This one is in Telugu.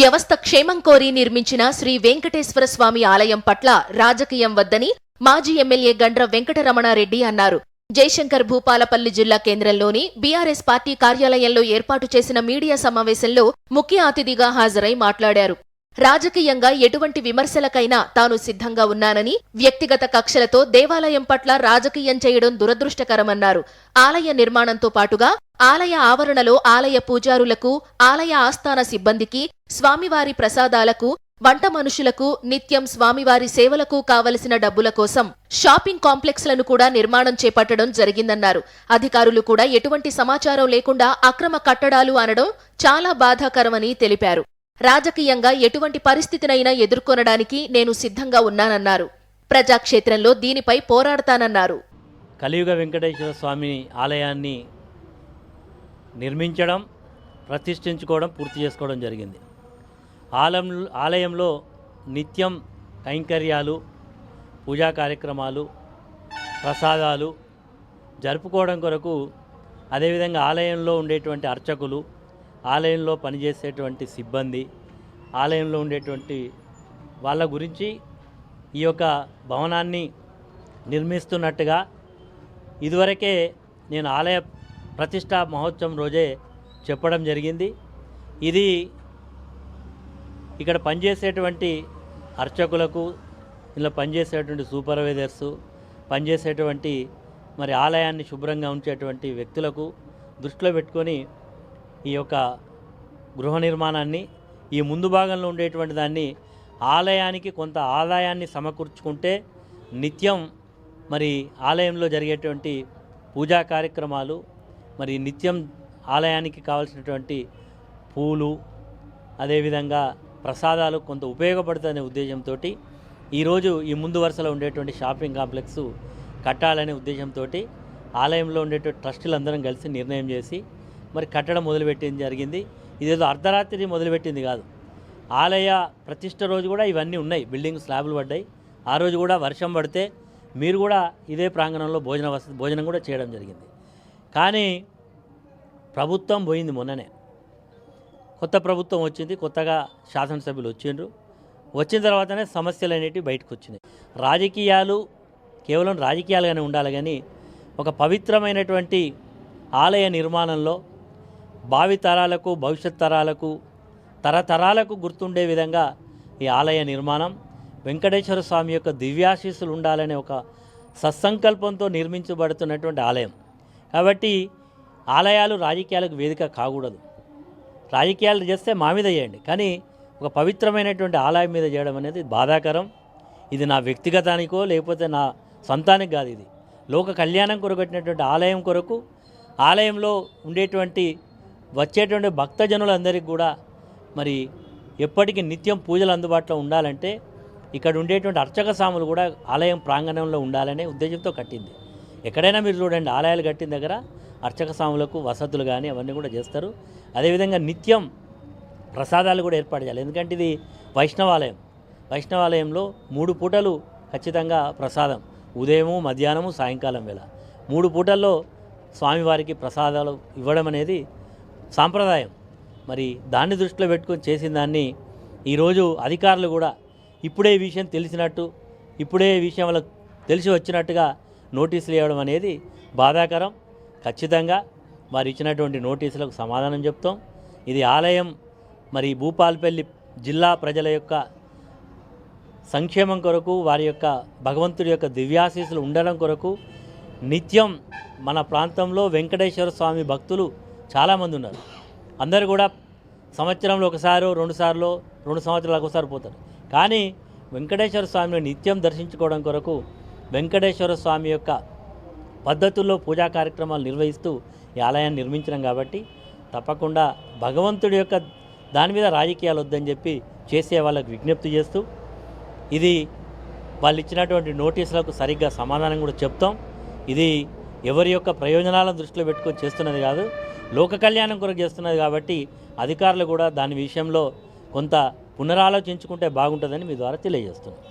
వ్యవస్థ క్షేమం కోరి నిర్మించిన శ్రీ వెంకటేశ్వర స్వామి ఆలయం పట్ల రాజకీయం వద్దని మాజీ ఎమ్మెల్యే గండ్ర వెంకటరమణారెడ్డి అన్నారు. జయశంకర్ భూపాలపల్లి జిల్లా కేంద్రంలోని బీఆర్ఎస్ పార్టీ కార్యాలయంలో ఏర్పాటు చేసిన మీడియా సమావేశంలో ముఖ్య అతిథిగా హాజరై మాట్లాడారు. రాజకీయంగా ఎటువంటి విమర్శలకైనా తాను సిద్ధంగా ఉన్నానని వ్యక్తిగత కక్షలతో దేవాలయం పట్ల రాజకీయం చేయడం దురదృష్టకరమన్నారు. ఆలయ నిర్మాణంతో పాటుగా ఆలయ ఆవరణలో ఆలయ పూజారులకు ఆలయ ఆస్థాన సిబ్బందికి స్వామివారి ప్రసాదాలకు వంట మనుషులకు నిత్యం స్వామివారి సేవలకు కావలసిన డబ్బుల కోసం షాపింగ్ కాంప్లెక్స్లను కూడా నిర్మాణం చేపట్టడం జరిగిందన్నారు. అధికారులు కూడా ఎటువంటి సమాచారం లేకుండా అక్రమ కట్టడాలు అనడం చాలా బాధాకరమని తెలిపారు. రాజకీయంగా ఎటువంటి పరిస్థితినైనా ఎదుర్కొనడానికి నేను సిద్ధంగా ఉన్నానన్నారు. ప్రజాక్షేత్రంలో దీనిపై పోరాడతానన్నారు. కలియుగ వెంకటేశ్వర స్వామి ఆలయాన్ని నిర్మించడం ప్రతిష్ఠించుకోవడం పూర్తి చేసుకోవడం జరిగింది. ఆలయం ఆలయంలో నిత్యం కైంకర్యాలు పూజా కార్యక్రమాలు ప్రసాదాలు జరుపుకోవడం కొరకు అదేవిధంగా ఆలయంలో ఉండేటువంటి అర్చకులు ఆలయంలో పనిచేసేటువంటి సిబ్బంది ఆలయంలో ఉండేటువంటి వాళ్ళ గురించి ఈ యొక్క భవనాన్ని నిర్మిస్తున్నట్టుగా ఇదివరకే నేను ఆలయ ప్రతిష్టా మహోత్సవం రోజే చెప్పడం జరిగింది. ఇది ఇక్కడ పనిచేసేటువంటి అర్చకులకు ఇలా పనిచేసేటువంటి సూపర్వైజర్సు పనిచేసేటువంటి మరి ఆలయాన్ని శుభ్రంగా ఉంచేటువంటి వ్యక్తులకు దృష్టిలో పెట్టుకొని ఈ యొక్క గృహ నిర్మాణాన్ని ఈ ముందు భాగంలో ఉండేటువంటి దాన్ని ఆలయానికి కొంత ఆదాయాన్ని సమకూర్చుకుంటే నిత్యం మరి ఆలయంలో జరిగేటువంటి పూజా కార్యక్రమాలు మరి నిత్యం ఆలయానికి కావాల్సినటువంటి పూలు అదేవిధంగా ప్రసాదాలు కొంత ఉపయోగపడుతుందనే ఉద్దేశంతో ఈరోజు ఈ ముందు వరుసలో ఉండేటువంటి షాపింగ్ కాంప్లెక్స్ కట్టాలనే ఉద్దేశంతో ఆలయంలో ఉండేటువంటి ట్రస్టులందరం కలిసి నిర్ణయం చేసి మరి కట్టడం మొదలుపెట్టింది జరిగింది. ఇదేదో అర్ధరాత్రి మొదలుపెట్టింది కాదు. ఆలయ ప్రతిష్ట రోజు కూడా ఇవన్నీ ఉన్నాయి. బిల్డింగ్ స్లాబ్లు పడ్డాయి. ఆ రోజు కూడా వర్షం పడితే మీరు కూడా ఇదే ప్రాంగణంలో భోజన వసతి భోజనం కూడా చేయడం జరిగింది. కానీ ప్రభుత్వం పోయింది మొన్ననే. కొత్త ప్రభుత్వం వచ్చింది. కొత్తగా శాసనసభ్యులు వచ్చిండ్రు. వచ్చిన తర్వాతనే సమస్యలు అనేటివి బయటకు వచ్చినాయి. రాజకీయాలు కేవలం రాజకీయాలుగానే ఉండాలి కానీ ఒక పవిత్రమైనటువంటి ఆలయ నిర్మాణంలో భావి తరాలకు భవిష్యత్ తరాలకు తరతరాలకు గుర్తుండే విధంగా ఈ ఆలయ నిర్మాణం వెంకటేశ్వర స్వామి యొక్క దివ్యాశీస్సులు ఉండాలనే ఒక సత్సంకల్పంతో నిర్మించబడుతున్నటువంటి ఆలయం. కాబట్టి ఆలయాలు రాజకీయాలకు వేదిక కాకూడదు. రాజకీయాలు చేస్తే మా మీద చేయండి. కానీ ఒక పవిత్రమైనటువంటి ఆలయం మీద చేయడం అనేది బాధాకరం. ఇది నా వ్యక్తిగతానికో లేకపోతే నా సొంతానికి కాదు ఇది. లోక కళ్యాణం కొరకు ఆలయం కొరకు ఆలయంలో ఉండేటువంటి వచ్చేటువంటి భక్తజనులందరికీ కూడా మరి ఎప్పటికీ నిత్యం పూజలు అందుబాటులో ఉండాలంటే ఇక్కడ ఉండేటువంటి అర్చక సాములు కూడా ఆలయం ప్రాంగణంలో ఉండాలనే ఉద్దేశంతో కట్టింది. ఎక్కడైనా మీరు చూడండి ఆలయాలు కట్టిన దగ్గర అర్చక సాములకు వసతులు కానీ అవన్నీ కూడా చేస్తారు. అదేవిధంగా నిత్యం ప్రసాదాలు కూడా ఏర్పాటు చేయాలి. ఎందుకంటే ఇది వైష్ణవాలయం. వైష్ణవాలయంలో మూడు పూటలు ఖచ్చితంగా ప్రసాదం. ఉదయము మధ్యాహ్నము సాయంకాలం వేళ. మూడు పూటల్లో స్వామివారికి ప్రసాదాలు ఇవ్వడం అనేది సాంప్రదాయం. మరి దాన్ని దృష్టిలో పెట్టుకొని చేసిన దాన్ని ఈరోజు అధికారులు కూడా ఇప్పుడే ఈ విషయం తెలిసినట్టు ఇప్పుడే ఈ విషయం వాళ్ళకి తెలిసి వచ్చినట్టుగా నోటీసులు ఇవ్వడం అనేది బాధాకరం. ఖచ్చితంగా వారు ఇచ్చినటువంటి నోటీసులకు సమాధానం చెప్తాం. ఇది ఆలయం మరి భూపాల్పల్లి జిల్లా ప్రజల యొక్క సంక్షేమం కొరకు వారి యొక్క భగవంతుడి యొక్క దివ్యాశీసులు ఉండడం కొరకు నిత్యం మన ప్రాంతంలో వెంకటేశ్వర స్వామి భక్తులు చాలామంది ఉన్నారు. అందరూ కూడా సంవత్సరంలో ఒకసారి రెండు సార్లు రెండు సంవత్సరాలకు ఒకసారి పోతారు. కానీ వెంకటేశ్వర స్వామిని నిత్యం దర్శించుకోవడం కొరకు వెంకటేశ్వర స్వామి యొక్క పద్ధతుల్లో పూజా కార్యక్రమాలు నిర్వహిస్తూ ఈ ఆలయాన్ని నిర్మించడం కాబట్టి తప్పకుండా భగవంతుడి యొక్క దాని మీద రాజకీయాలు వద్దని చెప్పి చేసే వాళ్ళకు విజ్ఞప్తి చేస్తూ ఇది వాళ్ళు ఇచ్చినటువంటి నోటీసులకు సరిగ్గా సమాధానం కూడా చెప్తాం. ఇది ఎవరి యొక్క ప్రయోజనాలను దృష్టిలో పెట్టుకొని చేస్తున్నది కాదు. లోక కళ్యాణం కొరకు చేస్తున్నది కాబట్టి అధికారులు కూడా దాని విషయంలో కొంత పునరాలోచించుకుంటే బాగుంటుందని మీ ద్వారా తెలియజేస్తున్నాను